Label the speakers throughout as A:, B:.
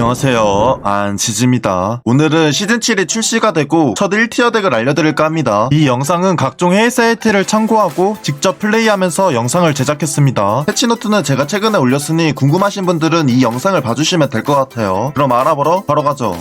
A: 안녕하세요. 안치즈입니다. 오늘은 시즌7이 출시가 되고 첫 1티어 덱을 알려드릴까 합니다. 이 영상은 각종 해외 사이트를 참고하고 직접 플레이하면서 영상을 제작했습니다. 패치노트는 제가 최근에 올렸으니 궁금하신 분들은 이 영상을 봐주시면 될 것 같아요. 그럼 알아보러 바로 가죠.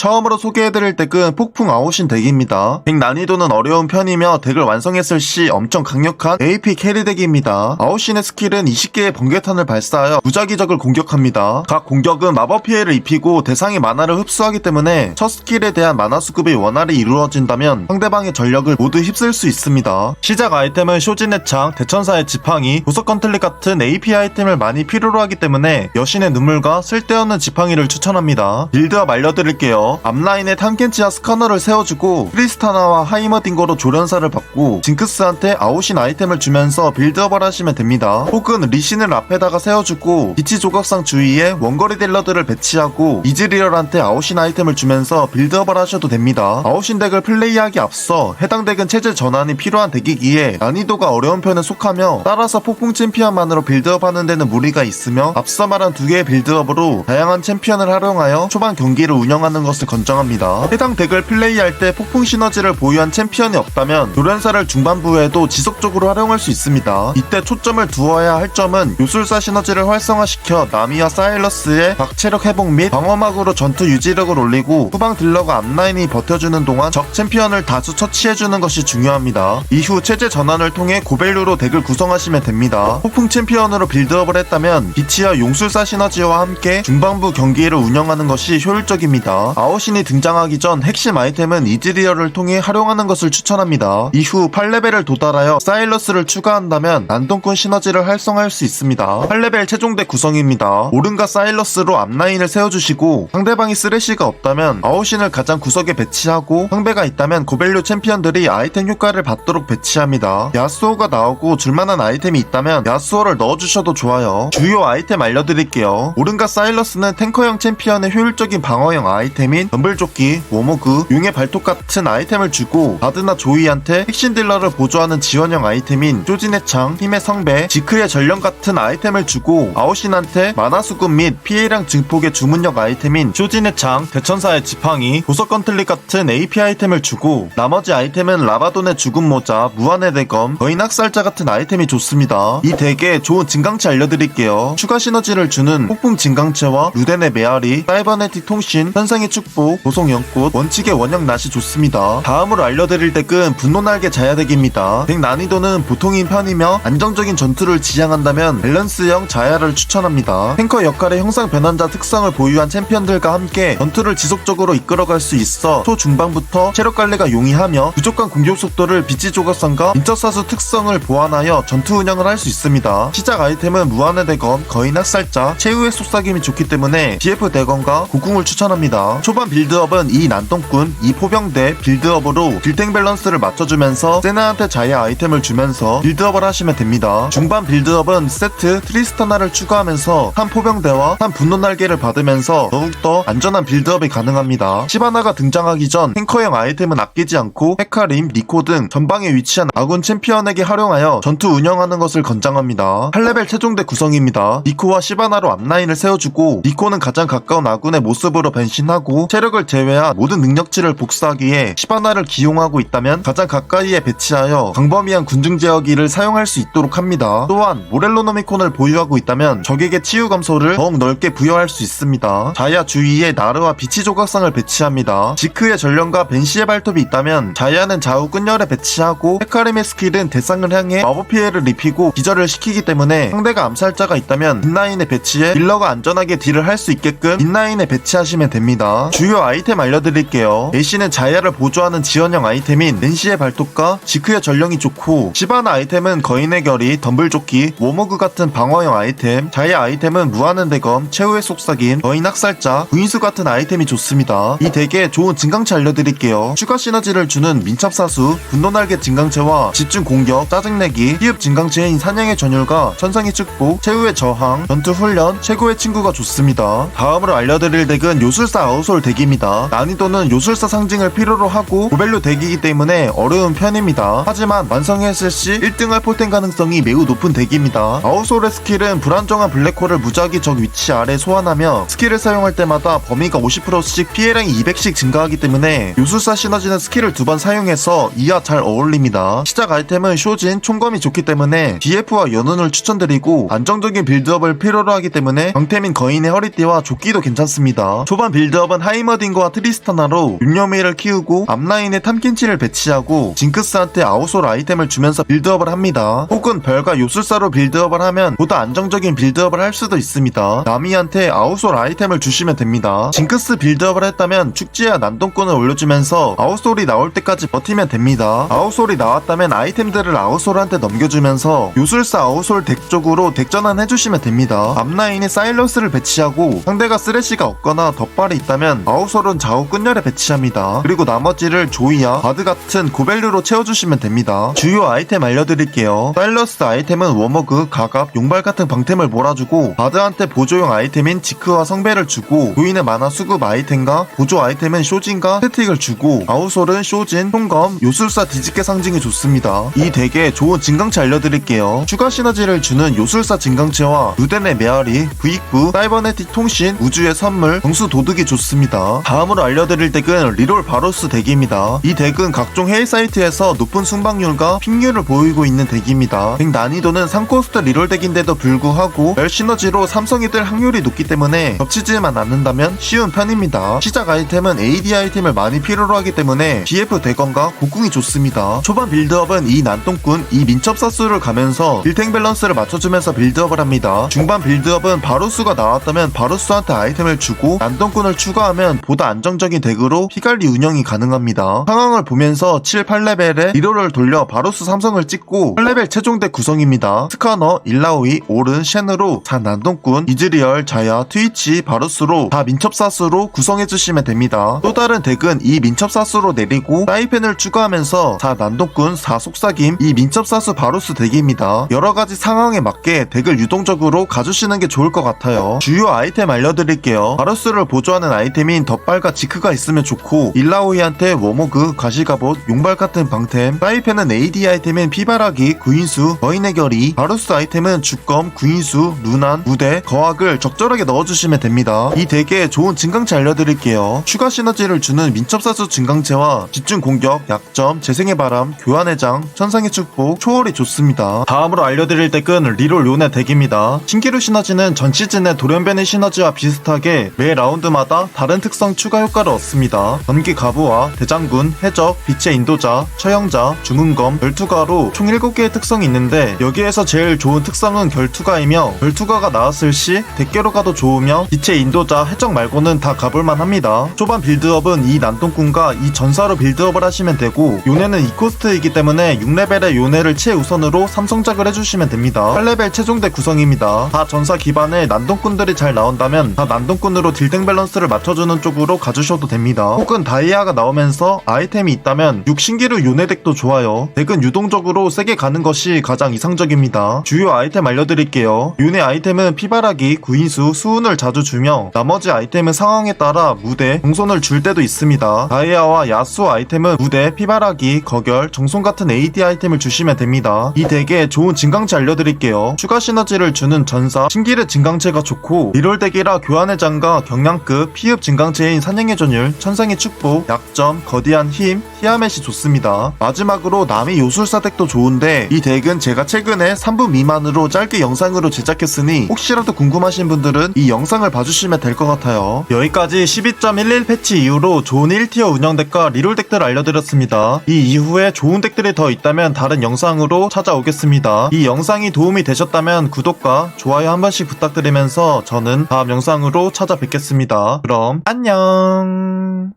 A: 처음으로 소개해드릴 덱은 폭풍 아웃인 덱입니다. 덱 난이도는 어려운 편이며 덱을 완성했을 시 엄청 강력한 AP 캐리 덱입니다. 아웃신의 스킬은 20개의 번개탄을 발사하여 무작위적을 공격합니다. 각 공격은 마법 피해를 입히고 대상의 만화를 흡수하기 때문에 첫 스킬에 대한 만화 수급이 원활히 이루어진다면 상대방의 전력을 모두 휩쓸 수 있습니다. 시작 아이템은 쇼진의 창, 대천사의 지팡이, 보석 건틀릿 같은 AP 아이템을 많이 필요로 하기 때문에 여신의 눈물과 쓸데없는 지팡이를 추천합니다. 빌드업 알려드릴게요. 앞라인에 탐켄치와 스카너를 세워주고 크리스타나와 하이머딩거로 조련사를 받고 징크스한테 아웃인 아이템을 주면서 빌드업을 하시면 됩니다. 혹은 리신을 앞에다가 세워주고 비치 조각상 주위에 원거리 딜러들을 배치하고 이즈리얼한테 아웃인 아이템을 주면서 빌드업을 하셔도 됩니다. 아웃인 덱을 플레이하기 앞서 해당 덱은 체제 전환이 필요한 덱이기에 난이도가 어려운 편에 속하며 따라서 폭풍 챔피언만으로 빌드업하는 데는 무리가 있으며 앞서 말한 두 개의 빌드업으로 다양한 챔피언을 활용하여 초반 경기를 운영하는 것을 권장합니다. 해당 덱을 플레이할 때 폭풍 시너지를 보유한 챔피언이 없다면 조련사를 중반부에도 지속적으로 활용할 수 있습니다. 이때 초점을 두어야 할 점은 요술사 시너지를 활성화시켜 나미와 사일러스의 박체력 회복 및 방어막으로 전투 유지력을 올리고 후방 딜러가 앞라인이 버텨주는 동안 적 챔피언을 다수 처치해주는 것이 중요합니다. 이후 체제 전환을 통해 고밸류로 덱을 구성하시면 됩니다. 폭풍 챔피언으로 빌드업을 했다면 비치와 용술사 시너지와 함께 중반부 경기를 운영하는 것이 효율적입니다. 아웃신이 등장하기 전 핵심 아이템은 이즈리얼을 통해 활용하는 것을 추천합니다. 이후 8레벨을 도달하여 사일러스를 추가한다면 난동꾼 시너지를 활성화할 수 있습니다. 8레벨 최종대 구성입니다. 오른과 사일러스로 앞라인을 세워주시고 상대방이 쓰레쉬가 없다면 아웃신을 가장 구석에 배치하고 상대가 있다면 고밸류 챔피언들이 아이템 효과를 받도록 배치합니다. 야스오가 나오고 줄만한 아이템이 있다면 야스오를 넣어주셔도 좋아요. 주요 아이템 알려드릴게요. 오른과 사일러스는 탱커형 챔피언의 효율적인 방어형 아이템 인 덤블조끼, 워머그, 용의 발톱 같은 아이템을 주고 바드나 조이한테 핵심 딜러를 보조하는 지원형 아이템인 쪼진의 창, 힘의 성배, 지크의 전령 같은 아이템을 주고 아웃신한테 만화 수급 및 피해량 증폭의 주문력 아이템인 쇼진의 창, 대천사의 지팡이, 보석 건틀릿 같은 AP 아이템을 주고 나머지 아이템은 라바돈의 죽음 모자, 무한의 대검, 거인 학살자 같은 아이템이 좋습니다. 이 덱에 좋은 진강체 알려드릴게요. 추가 시너지를 주는 폭풍 진강체와 루덴의 메아리, 사이버네틱 통신, 현상의 축 복, 보송 연꽃, 원칙의 원형 낫이 좋습니다. 다음으로 알려드릴 덱은 분노 날개 자야덱입니다. 덱 난이도는 보통인 편이며 안정적인 전투를 지향한다면 밸런스형 자야를 추천합니다. 탱커 역할의 형상 변환자 특성을 보유한 챔피언들과 함께 전투를 지속적으로 이끌어갈 수 있어 초중반부터 체력 관리가 용이하며 부족한 공격 속도를 비치 조각상과 인터사수 특성을 보완하여 전투 운영을 할 수 있습니다. 시작 아이템은 무한의 대검, 거인 학살자, 최후의 속삭임이 좋기 때문에 BF 대검과 고궁을 추천합니다. 초반 빌드업은 이 난동꾼, 이 포병대 빌드업으로 딜탱 밸런스를 맞춰주면서 세나한테 자야 아이템을 주면서 빌드업을 하시면 됩니다. 중반 빌드업은 세트 트리스타나를 추가하면서 한 포병대와 한 분노 날개를 받으면서 더욱더 안전한 빌드업이 가능합니다. 시바나가 등장하기 전 탱커형 아이템은 아끼지 않고 헤카림, 니코 등 전방에 위치한 아군 챔피언에게 활용하여 전투 운영하는 것을 권장합니다. 8레벨 최종대 구성입니다. 니코와 시바나로 앞라인을 세워주고 니코는 가장 가까운 아군의 모습으로 변신하고 체력을 제외한 모든 능력치를 복사하기에 시바나를 기용하고 있다면 가장 가까이에 배치하여 광범위한 군중 제어기를 사용할 수 있도록 합니다. 또한 모렐로노미콘을 보유하고 있다면 적에게 치유 감소를 더욱 넓게 부여할 수 있습니다. 자야 주위에 나르와 비치 조각상을 배치합니다. 지크의 전령과 벤시의 발톱이 있다면 자야는 좌우 끈열에 배치하고 헤카림의 스킬은 대상을 향해 마법 피해를 입히고 기절을 시키기 때문에 상대가 암살자가 있다면 빈라인에 배치해 딜러가 안전하게 딜을 할 수 있게끔 빈라인에 배치하시면 됩니다. 주요 아이템 알려드릴게요. 애쉬는 자야를 보조하는 지원형 아이템인 낸시의 발톱과 지크의 전령이 좋고 시바나 아이템은 거인의 결이, 덤블조끼, 워머그 같은 방어형 아이템 자야 아이템은 무한의 대검, 최후의 속삭임, 거인 학살자, 구인수 같은 아이템이 좋습니다. 이 덱에 좋은 진강체 알려드릴게요. 추가 시너지를 주는 민첩사수, 분노날개 진강체와 집중 공격, 짜증내기, 피흡 진강체인 사냥의 전율과 천상의 축복, 최후의 저항, 전투 훈련, 최고의 친구가 좋습니다. 다음으로 알려드릴 덱은 요술사 아웃솔 아우솔 덱입니다. 난이도는 요술사 상징을 필요로 하고 고밸류 덱이기 때문에 어려운 편입니다. 하지만 완성했을 시 1등할 폴텐 가능성이 매우 높은 덱입니다. 아우솔의 스킬은 불안정한 블랙홀을 무작위 적 위치 아래 소환하며 스킬을 사용할 때마다 범위가 50%씩 피해량이 200씩 증가하기 때문에 요술사 시너지는 스킬을 두 번 사용해서 이하 잘 어울립니다. 시작 아이템은 쇼진, 총검이 좋기 때문에 DF와 연운을 추천드리고 안정적인 빌드업을 필요로 하기 때문에 강템인 거인의 허리띠와 조끼도 괜찮습니다. 초반 빌드업은 하이머딩과 트리스타나로 윤여미를 키우고 앞라인에 탐켄치를 배치하고 징크스한테 아우솔 아이템을 주면서 빌드업을 합니다. 혹은 별과 요술사로 빌드업을 하면 보다 안정적인 빌드업을 할 수도 있습니다. 나미한테 아우솔 아이템을 주시면 됩니다. 징크스 빌드업을 했다면 축지와 난동꾼을 올려주면서 아우솔이 나올 때까지 버티면 됩니다. 아우솔이 나왔다면 아이템들을 아우솔한테 넘겨주면서 요술사 아우솔 덱 쪽으로 덱 전환 해주시면 됩니다. 앞라인에 사일러스를 배치하고 상대가 쓰레쉬가 없거나 덧발이 있다면 아우솔은 좌우 끈열에 배치합니다. 그리고 나머지를 조이야, 바드 같은 고밸류로 채워주시면 됩니다. 주요 아이템 알려드릴게요. 사일러스 아이템은 워머그, 가갑, 용발 같은 방템을 몰아주고 바드한테 보조용 아이템인 지크와 성배를 주고 조이는 만화 수급 아이템과 보조 아이템은 쇼진과 스태틱을 주고 아우솔은 쇼진, 총검, 요술사 뒤집개 상징이 좋습니다. 이 덱에 좋은 진강체 알려드릴게요. 추가 시너지를 주는 요술사 진강체와 루덴의 메아리, 부익부, 사이버네틱 통신, 우주의 선물, 정수 도둑이 좋습니다. 다음으로 알려드릴 덱은 리롤 바로스 덱입니다. 이 덱은 각종 해외 사이트에서 높은 순방률과 핑률을 보이고 있는 덱입니다. 덱 난이도는 3코스트 리롤 덱인데도 불구하고 별 시너지로 삼성이 뜰 확률이 높기 때문에 겹치지만 않는다면 쉬운 편입니다. 시작 아이템은 AD 아이템을 많이 필요로 하기 때문에 BF 대건과 곡궁이 좋습니다. 초반 빌드업은 이 난동꾼, 이 민첩사수를 가면서 빌탱 밸런스를 맞춰주면서 빌드업을 합니다. 중반 빌드업은 바루스가 나왔다면 바루스한테 아이템을 주고 난동꾼을 추가하면 보다 안정적인 덱으로 피관리 운영이 가능합니다. 상황을 보면서 7, 8레벨에 리로를 돌려 바루스 삼성을 찍고 8레벨 최종덱 구성입니다. 스카너, 일라오이, 오른, 쉔으로 자 난동꾼, 이즈리얼, 자야, 트위치, 바루스로 다 민첩사수로 구성해주시면 됩니다. 또 다른 덱은 이 민첩사수로 내리고 사이펜을 추가하면서 자 난동꾼, 사 속삭임, 이 민첩사수 바루스 덱입니다. 여러가지 상황에 맞게 덱을 유동적으로 가주시는 게 좋을 것 같아요. 주요 아이템 알려드릴게요. 바루스를 보조하는 아이템 인 덧발과 지크가 있으면 좋고 일라오이한테 워모그, 가시갑옷, 용발 같은 방템, 사이펜은 AD 아이템인 피바라기, 구인수, 거인의 결이, 바루스 아이템은 주검, 구인수, 루난, 무대, 거학을 적절하게 넣어주시면 됩니다. 이 덱에 좋은 증강체 알려드릴게요. 추가 시너지를 주는 민첩사수 증강체와 집중 공격, 약점, 재생의 바람, 교환의 장, 천상의 축복, 초월이 좋습니다. 다음으로 알려드릴 덱은 리롤 요네 덱입니다. 신기루 시너지는 전 시즌의 돌연변의 시너지와 비슷하게 매 라운드마다 다른 특성 추가 효과를 얻습니다. 전기 가부와 대장군, 해적, 빛의 인도자, 처형자, 주문검, 결투가로 총 7개의 특성이 있는데 여기에서 제일 좋은 특성은 결투가이며 결투가가 나왔을 시 덱계로 가도 좋으며 빛의 인도자, 해적 말고는 다 가볼만 합니다. 초반 빌드업은 이 난동꾼과 이 전사로 빌드업을 하시면 되고 요네는 2코스트이기 때문에 6레벨의 요네를 최우선으로 삼성작을 해주시면 됩니다. 8레벨 최종대 구성입니다. 다 전사 기반의 난동꾼들이 잘 나온다면 다 난동꾼으로 딜댕 밸런스를 맞춰주 는 쪽으로 가주셔도 됩니다. 혹은 다이아가 나오면서 아이템이 있다면 6신기루 요네 덱도 좋아요. 덱은 유동적으로 세게 가는 것이 가장 이상적입니다. 주요 아이템 알려드릴게요. 요네 아이템은 피바라기, 구인수, 수운을 자주 주며 나머지 아이템은 상황에 따라 무대, 정손을 줄 때도 있습니다. 다이아와 야수 아이템은 무대, 피바라기, 거결, 정손 같은 AD 아이템을 주시면 됩니다. 이 덱에 좋은 진강체 알려드릴게요. 추가 시너지를 주는 전사, 신기르 진강체가 좋고 리롤 덱이라 교환의 장과 경량급, 피흡 진강체인 사냥의 전율, 천상의 축복, 약점, 거대한 힘, 티아멧이 좋습니다. 마지막으로 남이 요술사 덱도 좋은데 이 덱은 제가 최근에 3분 미만으로 짧게 영상으로 제작했으니 혹시라도 궁금하신 분들은 이 영상을 봐주시면 될 것 같아요. 여기까지 12.11 패치 이후로 좋은 1티어 운영 덱과 리롤 덱들 알려드렸습니다. 이 이후에 좋은 덱들이 더 있다면 다른 영상으로 찾아오겠습니다. 이 영상이 도움이 되셨다면 구독과 좋아요 한 번씩 부탁드리면서 저는 다음 영상으로 찾아뵙겠습니다. 그럼 안녕